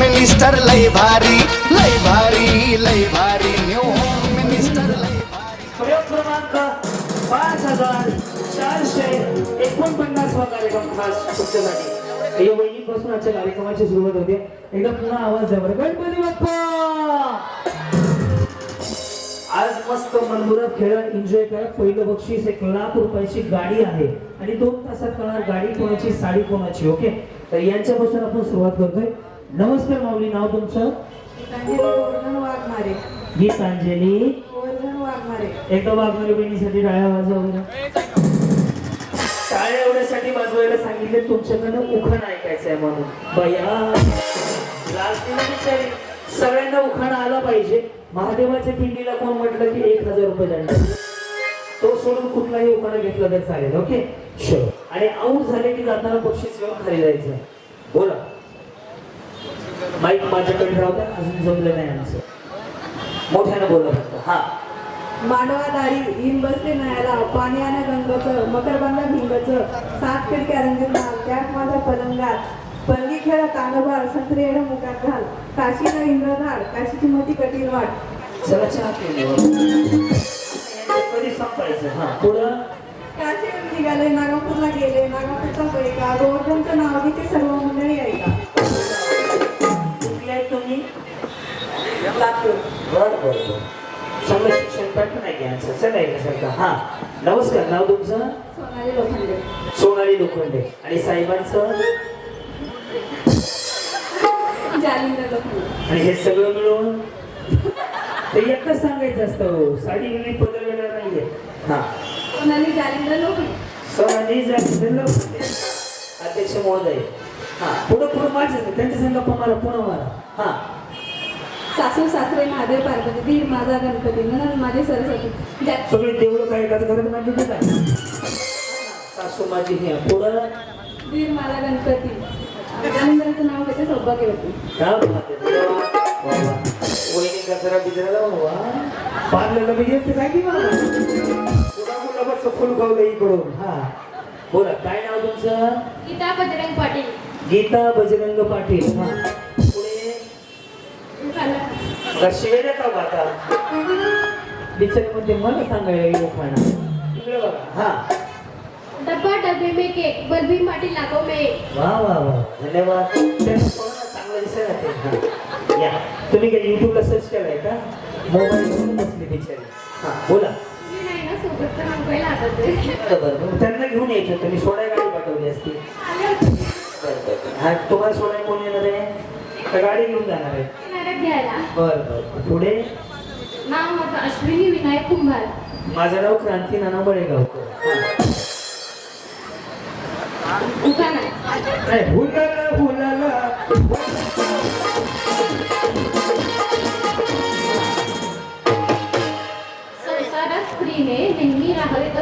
Minister लय भारी लय भारी लय भारी न्यू होम मिनिस्टर लय भारी. प्रयोग क्रमांक पाच हजार चारशे एकोणपन्नास वा कार्यक्रम खास तुमच्यासाठी वहिनीपासून आजच्या कार्यक्रमाची सुरुवात होते. एकदा पुन्हा आवाज द्यावर गणपती बाप्पा! आज मस्त मनमुराद खेळा एन्जॉय करा पहिलं बक्षीस एक लाख रुपयाची गाडी आहे. आणि दोन तासात कळणार गाडी कोणाची? साडी कोणाची? ओके तर यांच्यापासून आपण सुरुवात करतोय. नमस्कार माऊली नाव तुमचं? गीतांजली वाघमारे. एकदा वाघमारी बहिणीसाठी टाळ्या वाजवा बरं. टाळ्या एवढ्यासाठी वाजवायला सांगितले तुमच्याकडनं उखाण ऐकायचं आहे म्हणून. बया. सगळ्यांना उखाण आला पाहिजे. महादेवाच्या पिंडीला कोण म्हटलं की एक हजार रुपये दंड. तो सोडून कुठलाही उखाणा घेतला तर चालेल ओके? शुअर आणि आऊट झाले की जाताना बक्षीस घेऊन खाली जायचं. बोला. माईक माझ्याकडे राहू अजून जमलं नाही आमचं. मोठ्यानं बोला फक्त. हा. मांडवादारी इन बसले नयाला पाणी आणि गंगचं मकरबंदा भिंगचं सात खिडक्या रंगीत माल त्यात माझा पलंगात. पलंगी खेळ कानभार संत्री येणं मुखात घाल. काशी न इंद्रधाड काशीची मोठी कटील वाट. चला चहा येऊ. कधी संपायचं हा. पुढं? काशी निघाले नागापूरला गेले नागापूरचा पैका गोवर्धनचं नाव घेते सर्व मंडळी ऐका. कुठले तुम्ही? चांगलं शिक्षण आहे घ्यायचं चला एकसारखं हा. नमस्कार नाव तुमचं? सोनाली लोखंडे. सोनाली लोखंडे. आणि साहेबांचं? जालिंदर लोखंडे. आणि हे सगळं मिळून? ते एकच सांगायचं असतं हो. साडी वेगळी पदर वेगळा नाहीये. हा. सोनाली जालिंदर लोखंडे. लोखंडे अध्यक्ष महोदय. हा पुढं पुढं माझं त्यांच्या संघ मला पुन्हा मारा. हा. सासू सासरे महादेव पार्वती धीर माझा गणपती ननंद माझी सरस्वती ज्या- सगळे देवळं काय एकाच घरात मांडली देतात सासू माझी हे. पुढं? धीर माझा गणपती. गणेंद्राचं नाव घेते काय म्हणते? वा, वा. वहिनी कचरा बिचरा लावून वा. पार्लरला बी गेलते काय की मला? पुन्हा गुलाबाचं फुल गावलं इकडून. हा. बोला काय नाव तुमचं? गीता बजरंग पाटील. गीता बजरंग पाटील हा. पुढे? शिव्या देता का आता? बिचारी मला सांगायला लोकांना इकडे बघा हा. डब्बा डब्बे में केक बलबी पाटील लागो में वा वा वा. धन्यवाद. चांगलं दिसेल ते. या. तुम्ही काही युट्यूबला सर्च केलाय का? मोबाईल बसले बिचारी. हा बोला. बरं त्यांना घेऊन यायचं. तुम्ही सोडाय गाडी पाठवली असती. आले होते. बरं बरं. हा तुम्हाला सोडाय कोण येणार आहे? का गाडी घेऊन जाणार आहे? बरं बरं. पुढे? नाव माझं अश्विनी विनायक कुंभार. माझं नाव क्रांती नाना बळेगावकर नाही हुलाला,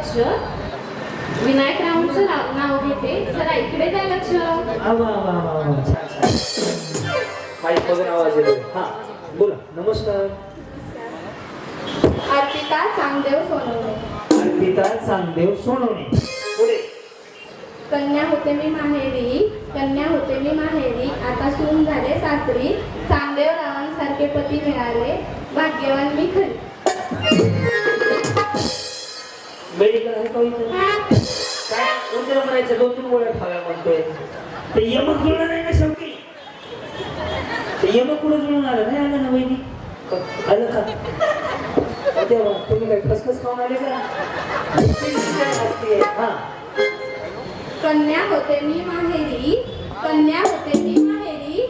राहावे दक्ष विनायकरावांचं नाव घेते. जरा इकडे द्या लक्ष. माईक वगैरे आवाज येतो हा बोला. नमस्कार. अर्पिता चांगदेव सोनवणे. अर्पिता चांगदेव सोनवणे. पुढे. कन्या होते मी माहेरी कन्या होते मी माहेरी. आता सून झाले सासरी. चांगदेव रावांसारखे पती मिळाले. भाग्यवान मी खरी. मेडिकल आहे का इथं? काय? उद्या म्हणायचं दोन तीन गोळ्या खाव्या म्हणतोय. ते यमक जुळलं नाही ना शेवटी? ते यमक कुठं जुळून आलं? नाही आलं ना वहिनी? क- आलं का? देवा, तुम्ही काय खसखस खाऊन आले का? हा. कन्या होते मी माहेरी. कन्या होते मी माहेरी.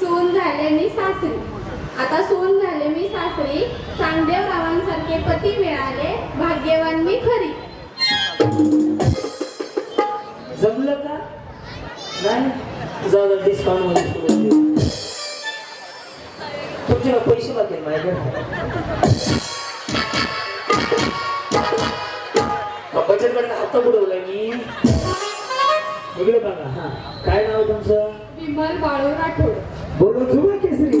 सून झाले मी सासरी. आता सून झाले मी सासरी. चांगदेव रावांसारखे पती मिळाले. भाग्यवान मी खरी. जमलं का? नाही. जाऊ डिस्काउंटमध्ये. तुमच्याला पैसे लागतील माझ्याकडे? बचत गटात हप्ता बुडवलाय मी बघा हा. काय नाव तुमचं? विमल बाळू राठोड. बोलो जुवा केसरी.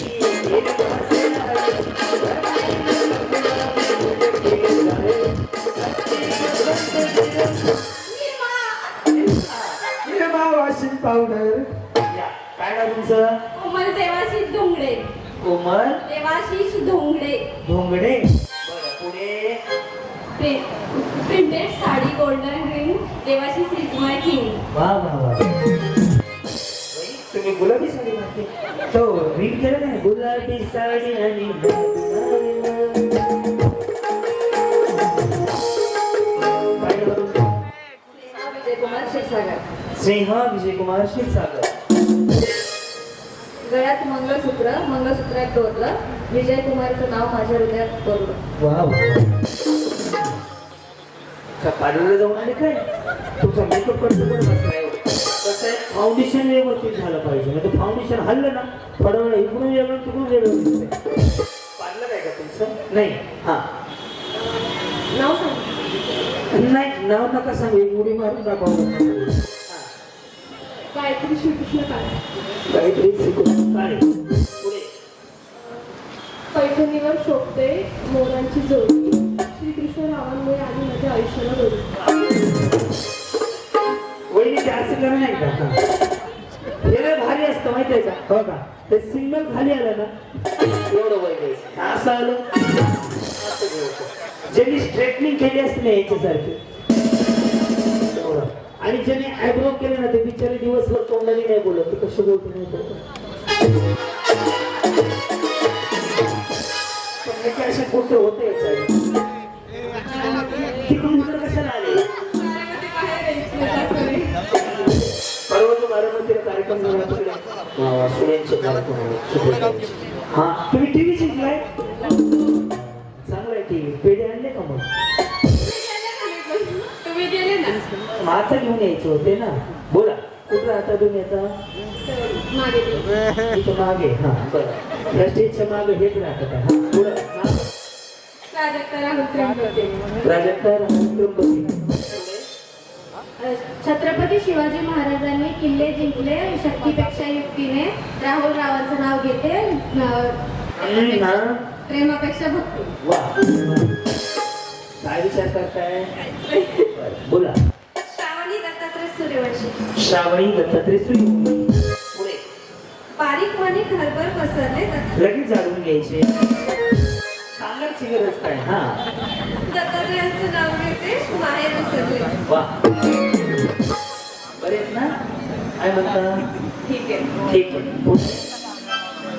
Sari golden ring Devashish is my king वा वा. वा तुम्ही गुलाबी साडी घातली तो रीड केलं नाही. गुलाबी साडी आणि? विजयकुमार क्षीरसागर स्नेहा विजयकुमार क्षीरसागर. गळ्यात मंगळसूत्र मंगळसूत्रात डोरलं विजयकुमारचं नाव माझ्या हृदयात कोरलं वा वा. का पार्लरला जाऊन आले काय? तुमचा मेकअप करतो पण बसलाय कसं आहे फाउंडेशन व्यवस्थित झालं पाहिजे. नाही तर फाउंडेशन हल्लं ना थोडं वेळ इकडून वेगळं तिकडून वेगळं. पार्लर आहे का तुमचं? नाही. हा. नाव सांग. नाही नाव नका सांगू. एक उडी मारून गायत्री श्रीकृष्ण काय काहीतरी काय पुढे. पैठणीवर शोभते मोरांची जोडी. हो का ते सिंगल खाली आलं ना एवढं वय द्यायचं. असं आलं ज्यांनी स्ट्रेटनिंग केली असते ना याच्यासारखी. एवढं. आणि ज्यांनी आयब्रो केले ना ते बिचारे दिवसभर तोंडाने नाही बोलत. ते कसं बोलते नाही बोलत. असे कुठे होते याच्या अं, सुनेंचे कार्यक्रम. हा तुम्ही टीव्ही चांगला आहे टीव्ही पेढे आणले का मग? आता घेऊन यायचे होते ना. बोला कुठं राहता तुम्ही आता? मागे. इथं मागे. हा बरं. या स्टेजच्या मागे हेच राहतात हा पुढं त्र्यंबके प्राजक्ता राहुल त्र्यंबके. छत्रपती शिवाजी महाराजांनी किल्ले जिंकले शक्तीपेक्षा युक्तीने राहुल रावांचं नाव घेते. प्रेमापेक्षा भक्ती. काय विचार करताय? बोला. श्रावणी दत्तात्रय सूर्यवंशी. श्रावणी दत्तात्रय सुरी पुढे. बारीक मनी घरभर पसरले लगेच जाणून घ्यायचे. सांगायची गरज काय? हा. दत्तात्रयांचं नाव घेते विसरले वा. काय म्हणता? ठीक आहे. ठीक आहे.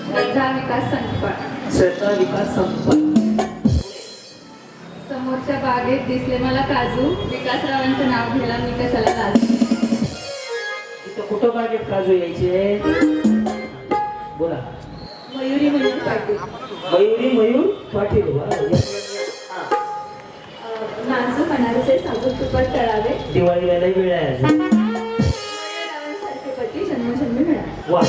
श्रद्धा विकास संकपाळ श्रद्धा विकास संपत समोरच्या बागेत दिसले मला काजू. विकासरावांचं नाव घ्यायला मी कशाला लाजू? तिथं कुठं बागेत काजू यायचे? बोला. मयुरी मयूर पाटील. मयुरी मयूर पाटील वा. हा. नाजूक अनारसे साजूक तुपात तळावे. दिवाळीला लय वेळ आहे अजून. वा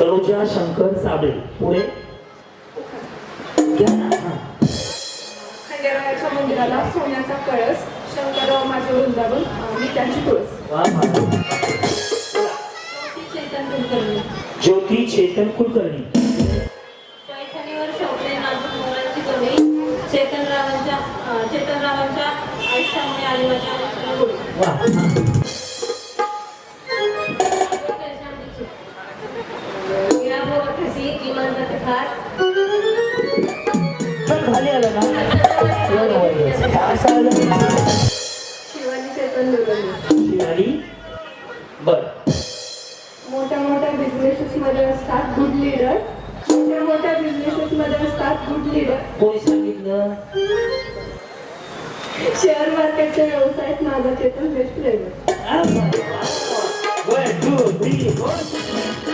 तनुजा शंकर साबळे. पुढे? हा. खंडेरायाच्या मंदिराला सोन्याचा कळस शंकरराव माझे वृंदावन मी त्यांची तुळस. वा वा. बोला. चैतन कुलकर्णी. ज्योती चेतन कुलकर्णी. पैठणीवर शोभले नाजूक मोरांची जोडी. चेतनरावांच्या चेतनरावांच्या आयुष्यामुळे आली माझ्या गुड लीडर मोठ्या मोठ्या बिझनेसेस मध्ये असतात गुड लीडर कोणी सांगितलं? शेअर मार्केटच्या व्यवसायात माझा Chetan best friend one two three four